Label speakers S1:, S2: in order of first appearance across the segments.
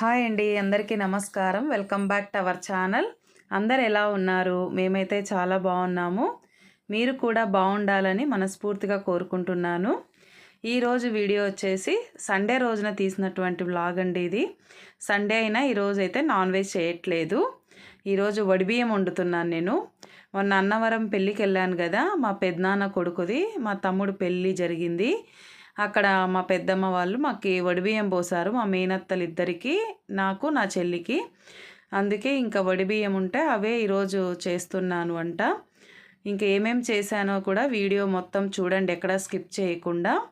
S1: Hi అండి అందరికీ నమస్కారం. Welcome back to our channel. అందరు ఎలా ఉన్నారు? మేమైతే చాలా బాగున్నాము. మీరు కూడా బాగుండాలని మనస్ఫూర్తిగా కోరుకుంటున్నాను. ఈరోజు వీడియో వచ్చేసి సండే రోజున తీసినటువంటి వ్లాగ్ అండి ఇది. సండే అయినా ఈరోజు అయితే నాన్ వెజ్ చేయట్లేదు. ఈరోజు వడిబియ్యం వండుతున్నాను నేను. మొన్న అన్నవరం పెళ్ళికి వెళ్ళాను కదా మా పెద్దనాన్న కొడుకుది మా తమ్ముడు పెళ్ళి జరిగింది. అక్కడ మా పెద్దమ్మ వాళ్ళు మాకు వడిబియ్యం పోసారు మా మేనత్తలు ఇద్దరికి నాకు నా చెల్లికి. అందుకే ఇంకా వడిబియ్యం ఉంటే అవే ఈరోజు చేస్తున్నాను వంట ఇంకా ఏమేమి చేశానో కూడా వీడియో మొత్తం చూడండి ఎక్కడ స్కిప్ చేయకుండా.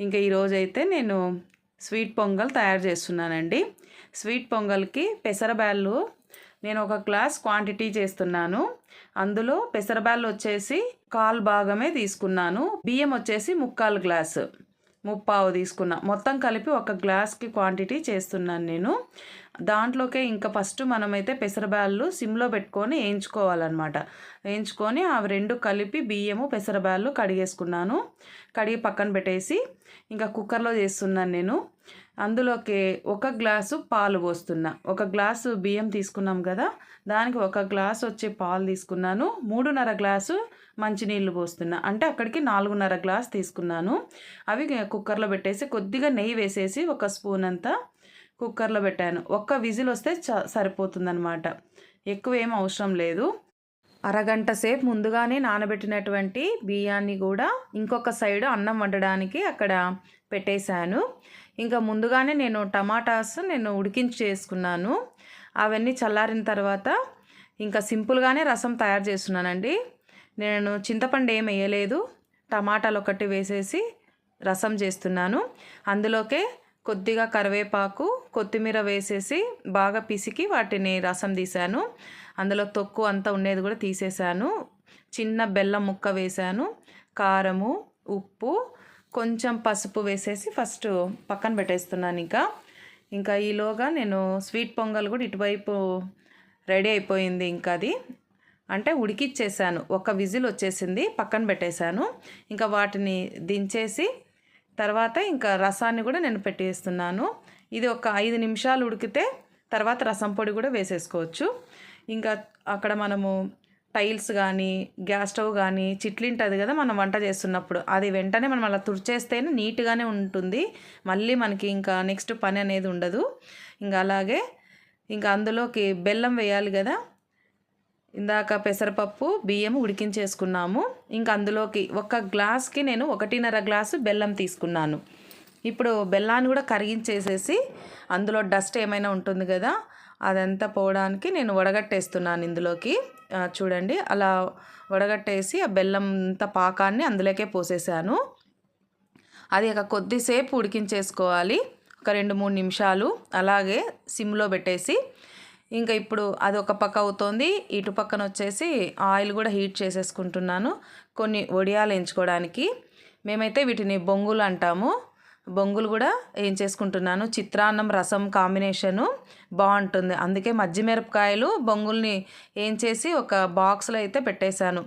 S1: ఇంకా ఈరోజైతే నేను స్వీట్ పొంగల్ తయారు చేస్తున్నానండి. స్వీట్ పొంగల్కి పెసరబ్యాళ్ళు నేను ఒక గ్లాస్ క్వాంటిటీ చేస్తున్నాను. అందులో పెసరబ్యాళ్ళు వచ్చేసి కాల్ భాగమే తీసుకున్నాను. బియ్యం వచ్చేసి ముక్కాలు గ్లాసు. ముప్పావు తీసుకున్నా. మొత్తం కలిపి ఒక గ్లాస్కి క్వాంటిటీ చేస్తున్నాను నేను. దాంట్లోకే ఇంకా ఫస్ట్ మనమైతే పెసరబ్యాళ్ళు సిమ్లో పెట్టుకొని వేయించుకోవాలన్నమాట. వేయించుకొని అవి రెండు కలిపి బియ్యము పెసరబ్యాళ్ళు కడిగేసుకున్నాను. కడిగి పక్కన పెట్టేసి ఇంకా కుక్కర్లో చేస్తున్నాను నేను. అందులోకి ఒక గ్లాసు పాలు పోస్తున్నా. ఒక గ్లాసు బియ్యం తీసుకున్నాం కదా దానికి ఒక గ్లాసు వచ్చే పాలు తీసుకున్నాను. మూడున్నర గ్లాసు మంచినీళ్ళు పోస్తున్నా. అంటే అక్కడికి నాలుగున్నర గ్లాస్ తీసుకున్నాను. అవి కుక్కర్లో పెట్టేసి కొద్దిగా నెయ్యి వేసేసి ఒక స్పూన్ అంతా కుక్కర్లో పెట్టాను. ఒక్క విజిల్ వస్తే చ సరిపోతుందనమాట ఎక్కువ ఏం అవసరం లేదు. అరగంట సేపు ముందుగానే నానబెట్టినటువంటి బియ్యాన్ని కూడా ఇంకొక సైడ్ అన్నం వండడానికి అక్కడ పెట్టేశాను. ఇంకా ముందుగానే నేను టమాటాస్ నేను ఉడికించి చేసుకున్నాను. అవన్నీ చల్లారిన తర్వాత ఇంకా సింపుల్గానే రసం తయారు చేస్తున్నానండి. నేను చింతపండు ఏం వేయలేదు. టమాటాలు ఒకటి వేసేసి రసం చేస్తున్నాను. అందులోకే కొద్దిగా కరివేపాకు కొత్తిమీర వేసేసి బాగా పిసికి వాటిని రసం తీశాను. అందులో తొక్కు అంతా ఉండేది కూడా తీసేసాను. చిన్న బెల్లం ముక్క వేసాను కారము ఉప్పు కొంచెం పసుపు వేసేసి ఫస్ట్ పక్కన పెట్టేస్తున్నాను ఇంకా. ఇంకా ఈలోగా నేను స్వీట్ పొంగల్ కూడా ఇటువైపు రెడీ అయిపోయింది ఇంకా అది. అంటే ఉడికిచ్చేసాను. ఒక విజిల్ వచ్చేసింది పక్కన పెట్టేశాను. ఇంకా వాటిని దించేసి తర్వాత ఇంకా రసాన్ని కూడా నేను పెట్టేస్తున్నాను. ఇది ఒక ఐదు నిమిషాలు ఉడికితే తర్వాత రసం పొడి కూడా వేసేసుకోవచ్చు. ఇంకా అక్కడ మనము టైల్స్ కానీ గ్యాస్ స్టవ్ కానీ చిట్లింటుంది కదా మనం వంట చేస్తున్నప్పుడు. అది వెంటనే మనం అలా తుడిచేస్తేనే నీట్గానే ఉంటుంది. మళ్ళీ మనకి ఇంకా నెక్స్ట్ పని అనేది ఉండదు. ఇంకా అలాగే ఇంకా అందులోకి బెల్లం వేయాలి కదా. ఇందాక పెసరపప్పు బియ్యం ఉడికించేసుకున్నాము. ఇంకా అందులోకి ఒక గ్లాస్కి నేను ఒకటిన్నర గ్లాసు బెల్లం తీసుకున్నాను. ఇప్పుడు బెల్లాన్ని కూడా కరిగించేసేసి అందులో డస్ట్ ఏమైనా ఉంటుంది కదా అదంతా పోవడానికి నేను వడగట్టేస్తున్నాను ఇందులోకి. చూడండి అలా వడగట్టేసి ఆ బెల్లం అంతా పాకాన్ని అందులోకే పోసేసాను. అది ఒక కొద్దిసేపు ఉడికించేసుకోవాలి. ఒక రెండు మూడు నిమిషాలు అలాగే సిమ్లో పెట్టేసి. ఇంకా ఇప్పుడు అది ఒక పక్క అవుతోంది. ఇటు పక్కన వచ్చేసి ఆయిల్ కూడా హీట్ చేసేసుకుంటున్నాను. కొన్ని వడియాలు ఎంచుకోవడానికి మేమైతే వీటిని బొంగులు అంటాము. బొంగులు కూడా ఏం చేసుకుంటున్నాను? చిత్రాన్నం రసం కాంబినేషను బాగుంటుంది. అందుకే మజ్జిమిరపకాయలు బొంగుల్ని ఏం చేసి ఒక బాక్స్లో అయితే పెట్టేశాను.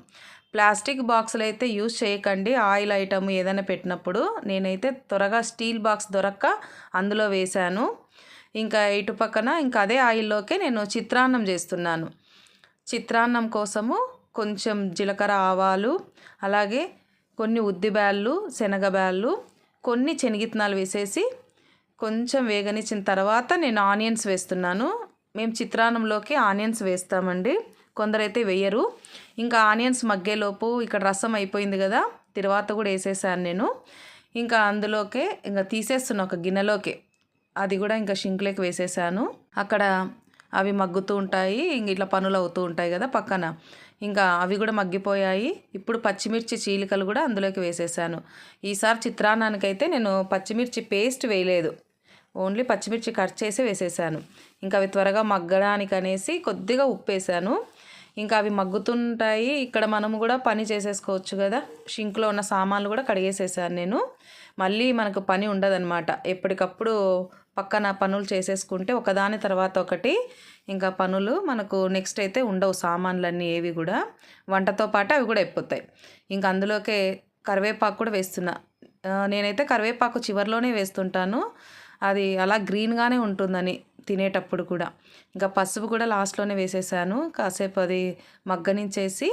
S1: ప్లాస్టిక్ బాక్సులు అయితే యూజ్ చేయకండి. ఆయిల్ ఐటమ్ ఏదైనా పెట్టినప్పుడు నేనైతే త్వరగా స్టీల్ బాక్స్ దొరక్క అందులో వేశాను. ఇంకా ఇటు పక్కన ఇంకా అదే ఆయిల్లోకే నేను చిత్రాన్నం చేస్తున్నాను. చిత్రాన్నం కోసము కొంచెం జీలకర్ర ఆవాలు అలాగే కొన్ని ఉద్దిబ్యాళ్ళు శనగబ్యాళ్ళు కొన్ని శనగిత్తనాలు వేసేసి కొంచెం వేగనిచ్చిన తర్వాత నేను ఆనియన్స్ వేస్తున్నాను. మేము చిత్రాన్నంలోకి ఆనియన్స్ వేస్తామండి. కొందరైతే వేయరు. ఇంకా ఆనియన్స్ మగ్గేలోపు ఇక్కడ రసం అయిపోయింది కదా తర్వాత కూడా వేసేసాను నేను. ఇంకా అందులోకే ఇంకా తీసేస్తున్నా ఒక గిన్నెలోకి అది కూడా ఇంకా షింక్లోకి వేసేసాను. అక్కడ అవి మగ్గుతూ ఉంటాయి. ఇంక ఇట్లా పనులు అవుతూ ఉంటాయి కదా పక్కన. ఇంకా అవి కూడా మగ్గిపోయాయి. ఇప్పుడు పచ్చిమిర్చి చీలికలు కూడా అందులోకి వేసేసాను. ఈసారి చిత్రాన్నానికైతే నేను పచ్చిమిర్చి పేస్ట్ వేయలేదు. ఓన్లీ పచ్చిమిర్చి కట్ చేసి వేసేసాను. ఇంకా అవి త్వరగా మగ్గడానికి అనేసి కొద్దిగా ఉప్పు వేసాను ఇంకా అవి మగ్గుతుంటాయి. ఇక్కడ మనము కూడా పని చేసేసుకోవచ్చు కదా. షింక్లో ఉన్న సామాన్లు కూడా కడిగేసేసాను నేను. మళ్ళీ మనకు పని ఉండదన్నమాట. ఎప్పటికప్పుడు పక్కన పనులు చేసేసుకుంటే ఒకదాని తర్వాత ఒకటి ఇంకా పనులు మనకు నెక్స్ట్ అయితే ఉండవు సామాన్లన్నీ ఏవి కూడా. వంటతో పాటు అవి కూడా అయిపోతాయి. ఇంకా అందులోకే కరివేపాకు కూడా వేస్తున్నా. నేనైతే కరివేపాకు చివరిలోనే వేస్తుంటాను. అది అలా గ్రీన్గానే ఉంటుందని తినేటప్పుడు కూడా. ఇంకా పసుపు కూడా లాస్ట్లోనే వేసేసాను. కాసేపు అది మగ్గనించేసి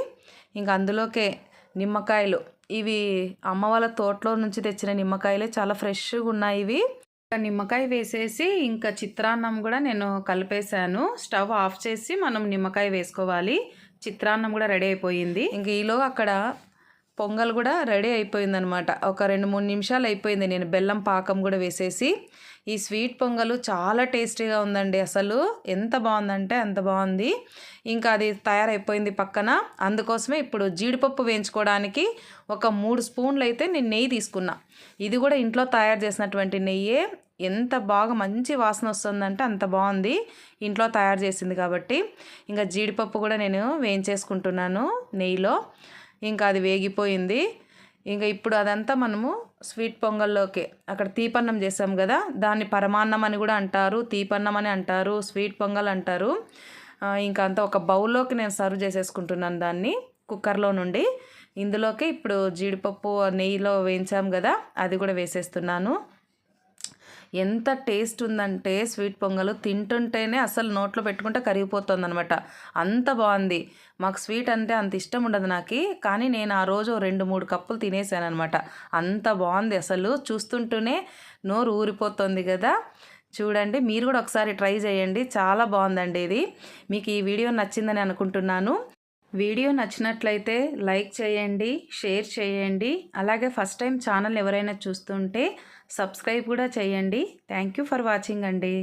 S1: ఇంకా అందులోకే నిమ్మకాయలు. ఇవి అమ్మ వాళ్ళ తోటలో నుంచి తెచ్చిన నిమ్మకాయలే చాలా ఫ్రెష్గా ఉన్నాయి ఇవి. నిమ్మకాయ వేసేసి ఇంకా చిత్రాన్నం కూడా నేను కలిపేశాను. స్టవ్ ఆఫ్ చేసి మనం నిమ్మకాయ వేసుకోవాలి. చిత్రాన్నం కూడా రెడీ అయిపోయింది. ఇంక ఈలో అక్కడ పొంగల్ కూడా రెడీ అయిపోయిందనమాట. ఒక రెండు మూడు నిమిషాలు అయిపోయింది. నేను బెల్లం పాకం కూడా వేసేసి ఈ స్వీట్ పొంగలు చాలా టేస్టీగా ఉందండి అసలు. ఎంత బాగుందంటే అంత బాగుంది. ఇంకా అది తయారైపోయింది పక్కన. అందుకోసమే ఇప్పుడు జీడిపప్పు వేయించుకోవడానికి ఒక మూడు స్పూన్లు అయితే నేను నెయ్యి తీసుకున్నా. ఇది కూడా ఇంట్లో తయారు చేసినటువంటి నెయ్యే. ఎంత బాగా మంచి వాసన వస్తుందంటే అంత బాగుంది. ఇంట్లో తయారు చేసింది కాబట్టి. ఇంకా జీడిపప్పు కూడా నేను వేయించేసుకుంటున్నాను నెయ్యిలో. ఇంకా అది వేగిపోయింది. ఇంకా ఇప్పుడు అదంతా మనము స్వీట్ పొంగల్లోకి అక్కడ తీపన్నం చేసాం కదా దాన్ని పరమాన్నం అని కూడా అంటారు తీపన్నం అని అంటారు స్వీట్ పొంగల్ అంటారు. ఇంకా అంతా ఒక బౌల్లోకి నేను సర్వ్ చేసేసుకుంటున్నాను దాన్ని కుక్కర్లో నుండి. ఇందులోకి ఇప్పుడు జీడిపప్పు నెయ్యిలో వేయించాం కదా అది కూడా వేసేస్తున్నాను. ఎంత టేస్ట్ ఉందంటే స్వీట్ పొంగల్ తింటుంటేనే అసలు నోట్లో పెట్టుకుంటే కరిగిపోతుంది అనమాట అంత బాగుంది. మాకు స్వీట్ అంటే అంత ఇష్టం ఉండదు నాకు కానీ నేను ఆ రోజు రెండు మూడు కప్పులు తినేసాను అనమాట అంత బాగుంది అసలు. చూస్తుంటూనే నోరు ఊరిపోతుంది కదా. చూడండి మీరు కూడా ఒకసారి ట్రై చేయండి. చాలా బాగుందండి ఇది. మీకు ఈ వీడియో నచ్చిందని అనుకుంటున్నాను. వీడియో నచ్చినట్లయితే లైక్ చేయండి షేర్ చేయండి. అలాగే ఫస్ట్ టైం ఛానల్ ఎవరైనా చూస్తుంటే సబ్స్క్రైబ్ కూడా చేయండి. థ్యాంక్ యూ ఫర్ వాచింగ్ అండి.